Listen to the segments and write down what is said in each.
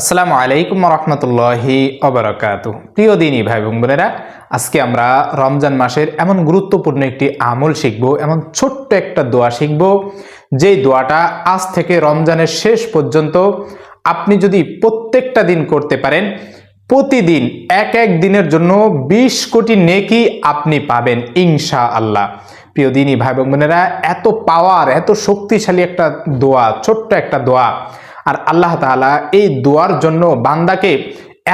আসসালামু আলাইকুম রহমতুল্লাহি অবরাকাত প্রিয় দিনী ভাই বোন বোনেরা, আজকে আমরা রমজান মাসের এমন গুরুত্বপূর্ণ একটি আমল শিখব, এমন ছোট্ট একটা দোয়া শিখব, যেই দোয়াটা আজ থেকে রমজানের শেষ পর্যন্ত আপনি যদি প্রত্যেকটা দিন করতে পারেন, প্রতিদিন এক এক দিনের জন্য বিশ কোটি নেকি আপনি পাবেন ইনশা আল্লাহ প্রিয় দিনী ভাই বোন বোনেরা, এত পাওয়ার, এত শক্তিশালী একটা দোয়া, ছোট্ট একটা দোয়া আর আল্লাহ তাআলা এই দোয়ার জন্য বান্দাকে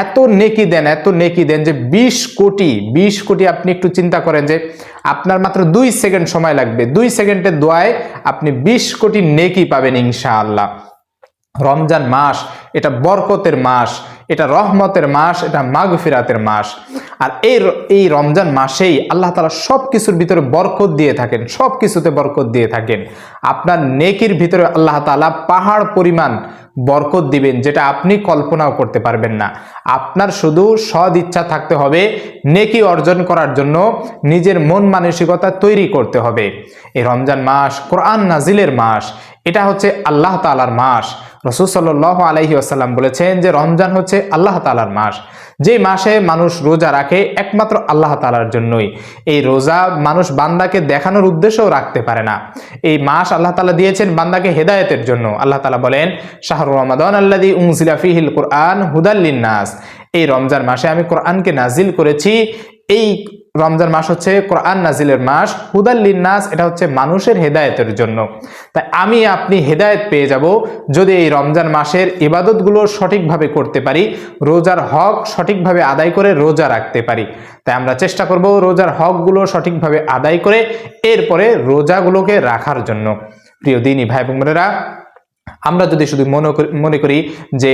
এত নেকি দেন, এত নেকি দেন যে ২০ কোটি ২০ কোটি আপনি একটু চিন্তা করেন যে আপনার মাত্র দুই সেকেন্ড সময় লাগবে। দুই সেকেন্ডের দোয়ায় আপনি ২০ কোটি নেকি পাবেন ইনশাআল্লাহ। রমজান মাস, এটা বরকতের মাস, এটা রহমতের মাস, এটা মাগফিরাতের মাস। আর এই এই রমজান মাসেই আল্লাহ তালা সব কিছুর ভিতরে বরকত দিয়ে থাকেন সব কিছুতে বরকত দিয়ে থাকেন। আপনার নেকির ভিতরে আল্লাহ তালা পাহাড় পরিমাণ বরকত দিবেন, যেটা আপনি কল্পনাও করতে পারবেন না। আপনার শুধু সদ ইচ্ছা থাকতে হবে, নেকি অর্জন করার জন্য নিজের মন মানসিকতা তৈরি করতে হবে। এই রমজান মাস কোরআন নাজিলের মাস, এটা হচ্ছে আল্লাহ তালার মাস। রসুল সাল্লাহ আলহি আসাল্লাম বলেছেন যে রমজান হচ্ছে আল্লাহ তালার মাস। যে মাসে মানুষ রোজা রাখে, একমাত্র আল্লাহ তালার জন্যই। এই রোজা মানুষ বান্দাকে দেখানোর উদ্দেশ্যও রাখতে পারে না। এই মাস আল্লাহ তালা দিয়েছেন বান্দাকে হেদায়েতের জন্য। আল্লাহ তালা বলেন শাহরুর রমাদান আল্লাদি উংসিলা ফিহিল কোরআন হুদাল্লিন নাস এই রমজান মাসে আমি কোরআনকে নাজিল করেছি। এই রমজান মাস হচ্ছে কোরআন নাজিলের মাস। হুদাল্লিন নাস এটা হচ্ছে মানুষের হেদায়েতের জন্য। তাই আমি আপনি হেদায়েত পেয়ে যাব যদি এই রমজান মাসের ইবাদতগুলো সঠিকভাবে করতে পারি, রোজার হক সঠিকভাবে আদায় করে রোজা রাখতে পারি। তাই আমরা চেষ্টা করব রোজার হকগুলো সঠিকভাবে আদায় করে এরপরে রোজাগুলোকে রাখার জন্য। প্রিয় দিনী ভাই বোনেরা, আমরা যদি শুধু মনে করি মনে করি যে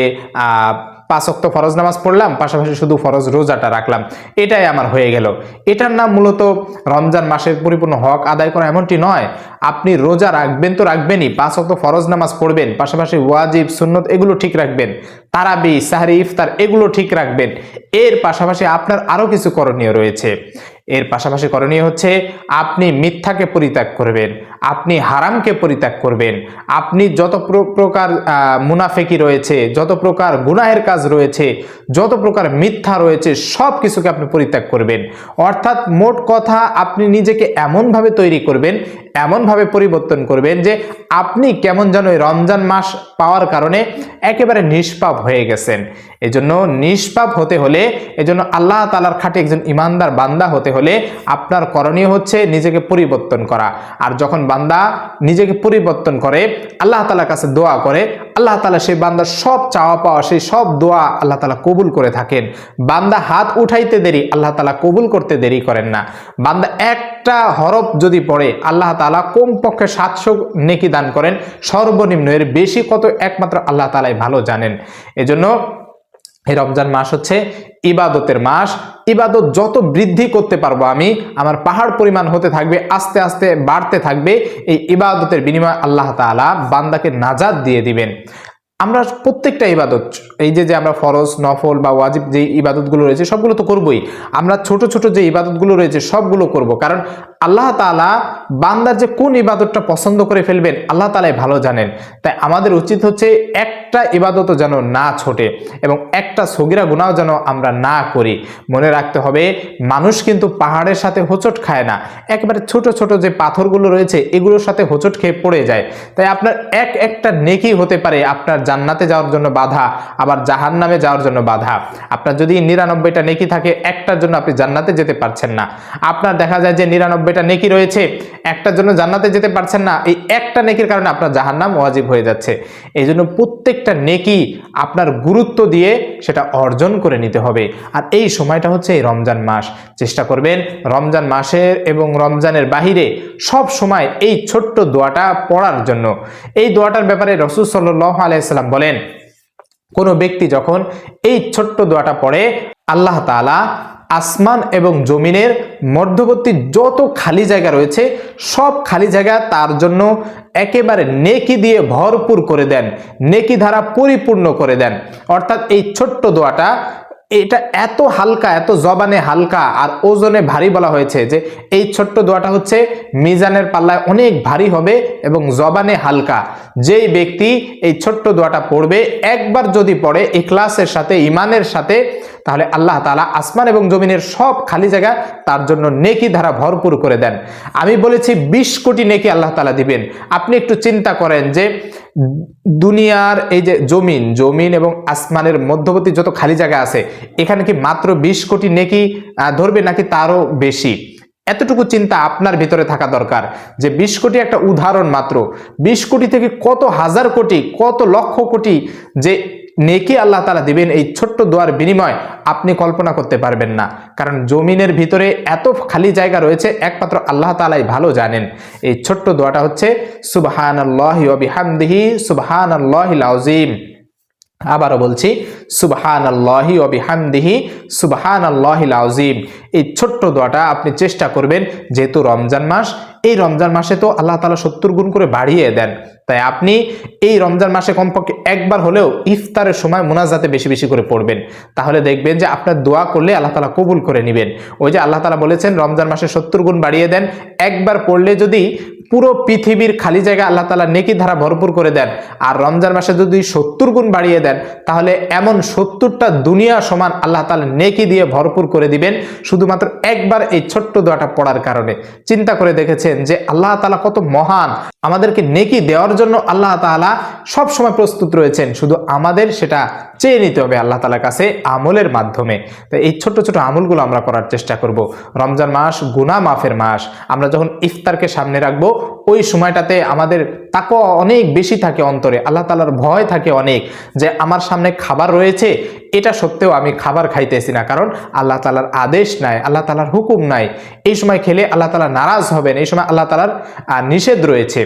পাঁচ অক্ত ফরজ নামাজ পড়লাম, পাশাপাশি শুধু ফরজ রোজাটা রাখলাম। এটাই আমার হয়ে গেল। এটার নাম মূলত রমজান মাসের পরিপূর্ণ হক আদায় করা এমনটি নয়। আপনি রোজা রাখবেন তো রাখবেনই, পাঁচ অক্ত ফরজ নামাজ পড়বেন, পাশাপাশি ওয়াজিব, সুন্নত এগুলো ঠিক রাখবেন। তারাবি, সাহারি, ইফতার এগুলো ঠিক রাখবেন। এর পাশাপাশি আপনার আরও কিছু করণীয় রয়েছে। এর পাশাপাশি করণীয় হচ্ছে, আপনি মিথ্যাকে পরিত্যাগ করবেন। আপনি হারামকে পরিত্যাগ করবেন। আপনি যত প্র- প্রকার মুনাফেকি রয়েছে, যত প্রকার গুনাহের কাজ রয়েছে, যত প্রকার মিথ্যা রয়েছে, সব কিছুকে আপনি পরিত্যাগ করবেন। অর্থাৎ মোট কথা, আপনি নিজেকে এমনভাবে তৈরি করবেন, এমনভাবে পরিবর্তন করবেন যে আপনি কেমন যেন রমজান মাস পাওয়ার কারণে একেবারে নিষ্পাপ হয়ে গেছেন। এজন্য নিষ্পাপ হতে হলে, এজন্য আল্লাহ তালার খাটে একজন ইমানদার বান্দা হতে হলে আপনার করণীয় হচ্ছে নিজেকে পরিবর্তন করা। আর যখন বান্দা নিজেকে পরিবর্তন করে, আল্লাহ তালার কাছে দোয়া করে, আল্লাহ তালা সেই বান্দার সব চাওয়া পাওয়া, সেই সব দোয়া আল্লাহ তালা কবুল করে থাকেন। বান্দা হাত উঠাইতে দেরি, আল্লাহ তালা কবুল করতে দেরি করেন না। বান্দা একটা হরফ যদি পড়ে, আল্লাহ তালা কমপক্ষে সাতশো নেকি দান করেন। সর্বনিম্ন এর বেশি কত একমাত্র আল্লাহ তালাই ভালো জানেন। এজন্য এই রমজান মাস হচ্ছে ইবাদতের মাস। ইবাদত যত বৃদ্ধি করতে পারব আমি, আমার পাহাড় পরিমাণ হতে থাকবে, আস্তে আস্তে বাড়তে থাকবে, এই ইবাদতের বিনিময়ে আল্লাহ তাআলা বান্দাকে নাজাদ দিয়ে দিবেন। আমরা প্রত্যেকটা ইবাদত, এই যে যে আমরা ফরজ, নফল বা ওয়াজিব যে ইবাদতগুলো রয়েছে, সবগুলো তো করবই। আমরা ছোট ছোট যে ইবাদতগুলো রয়েছে, সবগুলো করব। কারণ আল্লাহ তাআলা বান্দার যে কোন ইবাদতটা পছন্দ করে ফেলবেন, আল্লাহ তালাই ভালো জানেন। তাই আমাদের উচিত হচ্ছে একটা ইবাদতও যেন না ছোটে এবং একটা সগিরা গুণাও যেন আমরা না করি। মনে রাখতে হবে, মানুষ কিন্তু পাহাড়ের সাথে হোঁচট খায় না। একবারে ছোট ছোট যে পাথরগুলো রয়েছে, এগুলোর সাথে হোঁচট খেয়ে পড়ে যায়। তাই আপনার এক একটা নেকি হতে পারে আপনার জান্নাতে যাওয়ার জন্য বাধা, আবার জাহান নামে যাওয়ার জন্য বাধা। আপনার যদি নিরানব্বইটা নেকি থাকে, একটার জন্য আপনি জান্নাতে যেতে পারছেন না। আপনার দেখা যায় যে নিরানব্বইটা নেকি রয়েছে। একটার জন্য জান্নাতে যেতে পারছেন না, এই একটা নেকির কারণে আপনার জাহান্নাম ওয়াজিব হয়ে যাচ্ছে। এই জন্য প্রত্যেকটা নেকি আপনার গুরুত্ব দিয়ে সেটা অর্জন করে নিতে হবে। আর এই সময়টা হচ্ছে এই রমজান মাস। চেষ্টা করবেন রমজান মাসের এবং রমজানের বাহিরে সব সময় এই ছোট্ট দোয়াটা পড়ার জন্য। এই দোয়াটার ব্যাপারে রসুল সাল্লাহ আলাইসাল্লাম বলেন, কোনো ব্যক্তি যখন এই ছোট্ট দোয়াটা পড়ে, আল্লাহ তাআলা আসমান এবং জমিনের মধ্যবর্তী যত খালি জায়গা রয়েছে, সব খালি জায়গা তার জন্য একেবারে নেকি দিয়ে ভরপুর করে দেন, নেকি ধারা পরিপূর্ণ করে দেন। অর্থাৎ এই ছোট্ট দোয়াটা এটা এত হালকা, এত জবানে হালকা আর ওজনে ভারী বলা হয়েছে যে এই ছোট্ট দোয়াটা হচ্ছে মিজানের পাল্লায় অনেক ভারী হবে এবং জবানে হালকা। যেই ব্যক্তি এই ছোট্ট দোয়াটা পড়বে, একবার যদি পড়ে ইখলাসের সাথে ইমানের সাথে, তাহলে আল্লাহ তালা আসমান এবং জমিনের সব খালি জায়গা তার জন্য নেকি ধারা ভরপুর করে দেন। আমি বলেছি বিশ কোটি নেকি আল্লাহ তালা দিবেন। আপনি একটু চিন্তা করেন যে দুনিয়ার এই যে জমিন জমিন এবং আসমানের মধ্যবর্তী যত খালি জায়গা আছে, এখানে কি মাত্র বিশ কোটি নেকি ধরবে নাকি তারও বেশি? এতটুকু চিন্তা আপনার ভিতরে থাকা দরকার যে বিশ কোটি একটা উদাহরণ মাত্র। বিশ কোটি থেকে কত হাজার কোটি, কত লক্ষ কোটি যে নেকি আল্লাহ তালা দিবেন এই ছোট্ট দোয়ার বিনিময় আপনি কল্পনা করতে পারবেন না। কারণ জমিনের ভিতরে এত খালি জায়গা রয়েছে, একমাত্র আল্লাহ তালাই ভালো জানেন। এই ছোট্ট দোয়াটা হচ্ছে সুবহান আল্লাহ অবিহামদিহি সুবহান আল্লাহ আজিম আবারও বলছি সুবহান আল্লাহি অবিহামদিহি সুবহান আল্লাহিল আজিম এই ছোট্ট দোয়াটা আপনি চেষ্টা করবেন, যেহেতু রমজান মাস, এই রমজান মাসে তো আল্লাহ তালা সত্তর গুণ করে বাড়িয়ে দেন। তাই আপনি এই রমজান মাসে কমপক্ষে একবার হলেও ইফতারের সময় মোনাজাতে বেশি বেশি করে পড়বেন। তাহলে দেখবেন যে আপনার দোয়া করলে আল্লাহ তালা কবুল করে নেবেন। ওই যে আল্লাহ তালা বলেছেন, রমজান মাসে সত্তর গুণ বাড়িয়ে দেন, একবার পড়লে যদি পুরো পৃথিবীর খালি জায়গা আল্লাহ তালা নেকি ধারা ভরপুর করে দেন, আর রমজান মাসে যদি সত্তর গুণ বাড়িয়ে দেন, তাহলে এমন সত্তরটা দুনিয়া সমান আল্লাহ তালা নেকি দিয়ে ভরপুর করে দিবেন, শুধুমাত্র একবার এই ছোট্ট দোয়াটা পড়ার কারণে। চিন্তা করে দেখেছেন যে আল্লাহ তালা কত মহান। আমাদেরকে নেকি দেওয়ার জন্য আল্লাহ তালা সব সময় প্রস্তুত রয়েছেন। শুধু আমাদের সেটা চেয়ে নিতে হবে আল্লাহ তালার কাছে আমলের মাধ্যমে। তো এই ছোট ছোট আমলগুলো আমরা করার চেষ্টা করব। রমজান মাস গুনা মাফের মাস। আমরা যখন ইফতারকে সামনে রাখব, ওই সময়টাতে আমাদের তাকও অনেক বেশি থাকে অন্তরে। আল্লাহ তালার ভয় থাকে অনেক যে আমার সামনে খাবার রয়েছে এটা সত্ত্বেও আমি খাবার খাইতেছি না, কারণ আল্লাহ তালার আদেশ নাই, আল্লাহ তালার হুকুম নাই। এই সময় খেলে আল্লাহ তালা নারাজ হবেন, এই সময় আল্লাহ তালার নিষেধ রয়েছে।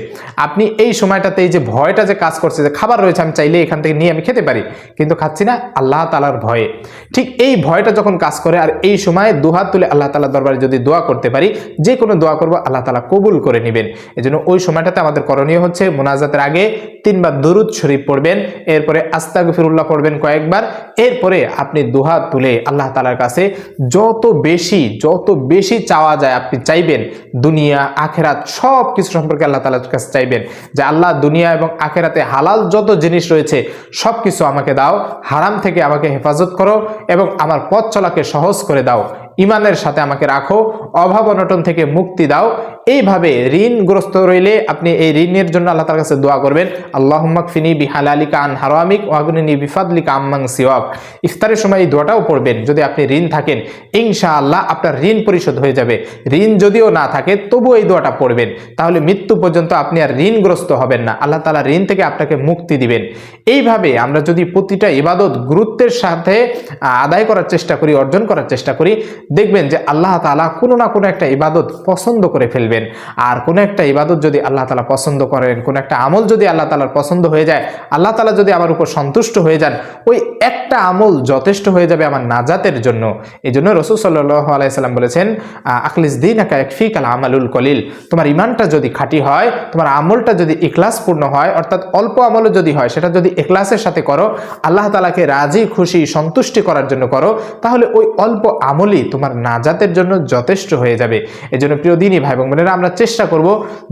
আপনি এই সময়টাতে এই যে ভয়টা যে কাজ করছে, যে খাবার রয়েছে, আমি চাইলে এখান থেকে নিয়ে আমি খেতে পারি, কিন্তু খাচ্ছি না আল্লাহ তালার ভয়ে। ঠিক এই ভয়টা যখন কাজ করে, আর এই সময় দুহাত তুলে আল্লাহ তালার দরবারে যদি দোয়া করতে পারি যে কোনো দোয়া করব, আল্লাহ তালা কবুল করে নেবেন। এজন্য ওই সময়টাতে আমাদের করণীয় হচ্ছে মোনাজাতের আগে তিনবার দরুদ শরীফ পড়বেন, এরপরে আস্তাগফিরুল্লাহ পড়বেন কয়েকবার, এরপরে আপনি দুহাত তুলে আল্লাহ তালার কাছে যত বেশি যত বেশি চাওয়া যায় আপনি চাইবেন, দুনিয়া, আখেরাত সব কিছু সম্পর্কে আল্লাহ তালার কাছে চাইবেন, যে আল্লাহ দুনিয়া এবং আখেরাতে হালাল যত জিনিস রয়েছে সব কিছু আমাকে দাও, হারাম থেকে আমাকে হেফাজত করো এবং আমার পথ চলাকে সহজ করে দাও। ইমানের সাথে আমাকে রাখো, অভাব অনটন থেকে মুক্তি দাও। এইভাবে ঋণগ্রস্ত রইলে আপনি এই ঋণের জন্য আল্লাহ তার কাছে দোয়া করবেন আল্লাহ ফিনি বিহালালিকা আন হারামিক ওয়াগুনি বিফাদলিকা আম্মাং সিওয়াক। ইফতারের সময় এই দোয়াটাও পড়বেন, যদি আপনি ঋণ থাকেন, ইনশাআল্লাহ আপনার ঋণ পরিশোধ হয়ে যাবে। ঋণ যদিও না থাকে, তবুও এই দোয়াটা পড়বেন, তাহলে মৃত্যু পর্যন্ত আপনি আর ঋণগ্রস্ত হবেন না। আল্লাহ তালা ঋণ থেকে আপনাকে মুক্তি দিবেন। এইভাবে আমরা যদি প্রতিটা ইবাদত গুরুত্বের সাথে আদায় করার চেষ্টা করি, অর্জন করার চেষ্টা করি দেখবেন যে আল্লাহ তালা কোনো না কোনো একটা ইবাদত পছন্দ করে ফেলবেন। আর কোনো একটা ইবাদত যদি আল্লাহ তালা পছন্দ করেন, কোনো একটা আমল যদি আল্লাহ তালার পছন্দ হয়ে যায়, আল্লাহ তালা যদি আমার উপর সন্তুষ্ট হয়ে যান, ওই একটা আমল যথেষ্ট হয়ে যাবে আমার নাজাতের জন্য। এই জন্য রসুল সাল্লাহ বলেছেন আখলিস দিন একা একফিক আল আমালুল কলিল। তোমার ইমানটা যদি খাঁটি হয়, তোমার আমলটা যদি ইখলাসপূর্ণ হয়, অর্থাৎ অল্প আমলও যদি হয়, সেটা যদি ইখলাসের সাথে করো, আল্লাহ তালাকে রাজি, খুশি, সন্তুষ্টি করার জন্য করো, তাহলে ওই অল্প আমলই তোমার নাজাতের জন্য যথেষ্ট হয়ে যাবে। এজন্য প্রিয় দিনই ভাই এবং বোনেরা, আমরা চেষ্টা করব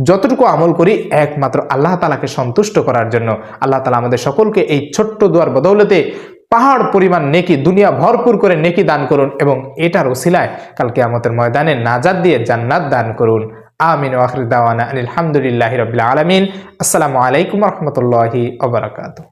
যতটুকু আমল করি একমাত্র আল্লাহ তালাকে সন্তুষ্ট করার জন্য। আল্লাহ তালা আমাদের সকলকে এই ছোট্ট দোয়ার বদৌলতে পাহাড় পরিমাণ নেকি, দুনিয়া ভরপুর করে নেকি দান করুন এবং এটার ওসিলায় কালকে আমাদের ময়দানে নাজাদ দিয়ে জান্নাত দান করুন। আমিন ওয়াখির দাওয়ানা আলহামদুলিল্লাহ রবিল আলমিন। আসসালামু আলাইকুম রহমতুল্লাহি ওবরাকাতু